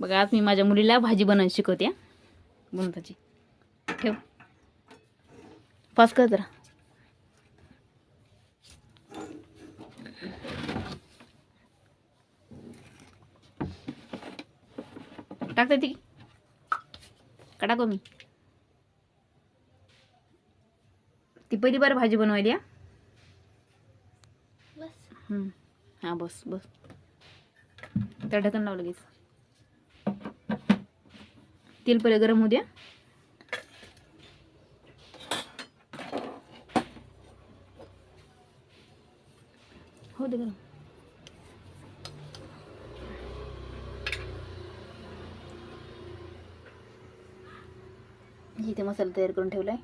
बघा आज मी माझ्या मुलीला भाजी बनवायला शिकवते. बुंदाची ठेव. पास कर जरा. टाकते ती. का टाकू मी? ती पहिली बार भाजी बनवायली हा. हा बस बस. त्या ढकन लाव लगेच. तेल पहिले गरम होऊ द्या. हो दे गरम. इथे मसाला तयार करून ठेवलाय.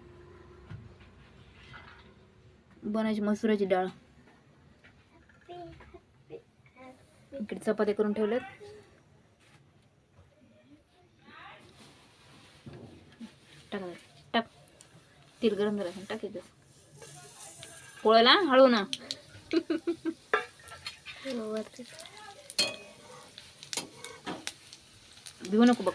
बनायची मसुराची डाळ. इकडे चपात्या करून ठेवल्यात टाका जरा. टाक तेल गरम झालं टाक पोळ्याला हळू ना. भिवू नको बघ.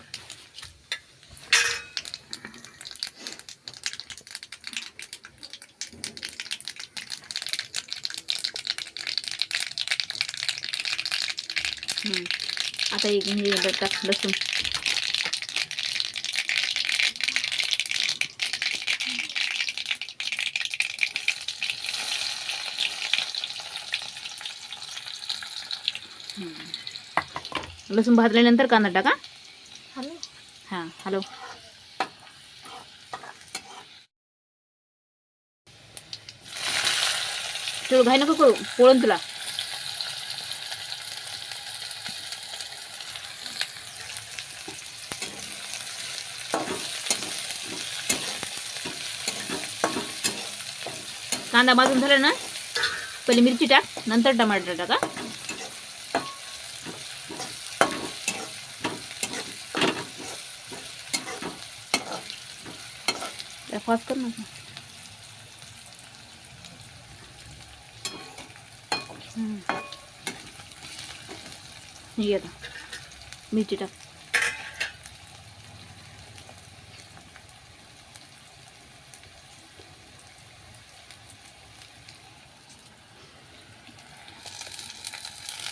आता एक हे लसूण. लसूण भाजल्यानंतर कांदा टाका. हां हॅलो. तेवढं घाई नको करू पोळून तुला. कांदा भाजून झाला ना पहिले मिरची टाक नंतर टमाटर टाका. जरा फास्ट कर ना हम्म. हे आता मिरची टाक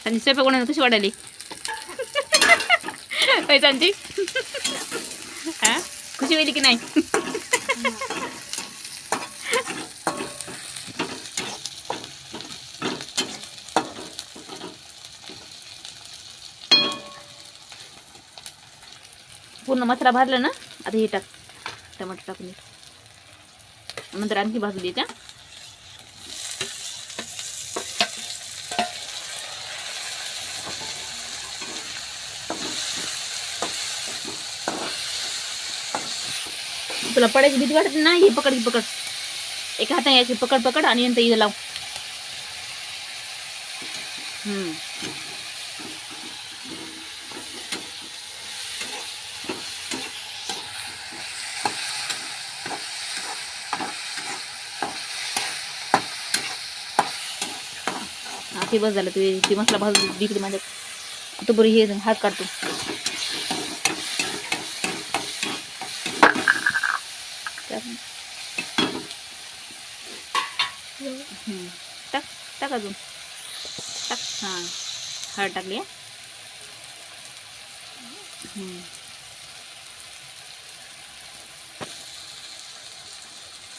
आणि स्वयंपाक कोणाला कशी वाटायली पैशांची हा खुशी होईल की नाही पूर्ण मसाला भाजला ना आता हे टाक टमाटर टाकून नंतर आणखी भाजून देत्या तुला पडायची भीती वाटत ना हे पकड पकड. एका हाताने याची पकड पकड आणि नंतर इथं लाव. हम्म. बस झालं ते मसला मसाला भाजून इकडे माझ्या तो बरं हे हात काढतो. टाक. हम्म. टाक टाक अजून. टाक. हां. हळद टाकली.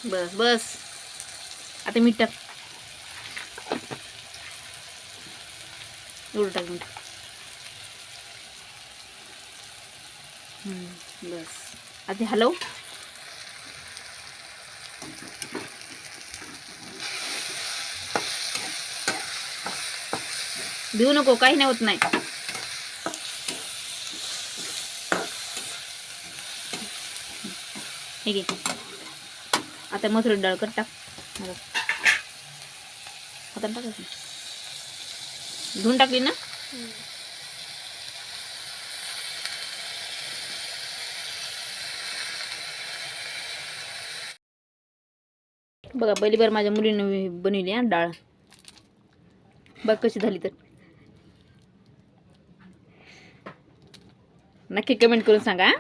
बस बस. आता मीठ टाक. एवढं टाक. मीठ हम्म, बस. आता हलव. देऊ नको काही नाही होत नाही. हे घे. आता मसूर डाळ कर टाक. आता आता टाकायचं धुवून टाकली ना? बघा पहिली बार माझ्या मुलीने बनवली हा डाळ. बघ कशी झाली तर. नक्की कमेंट करून सांगा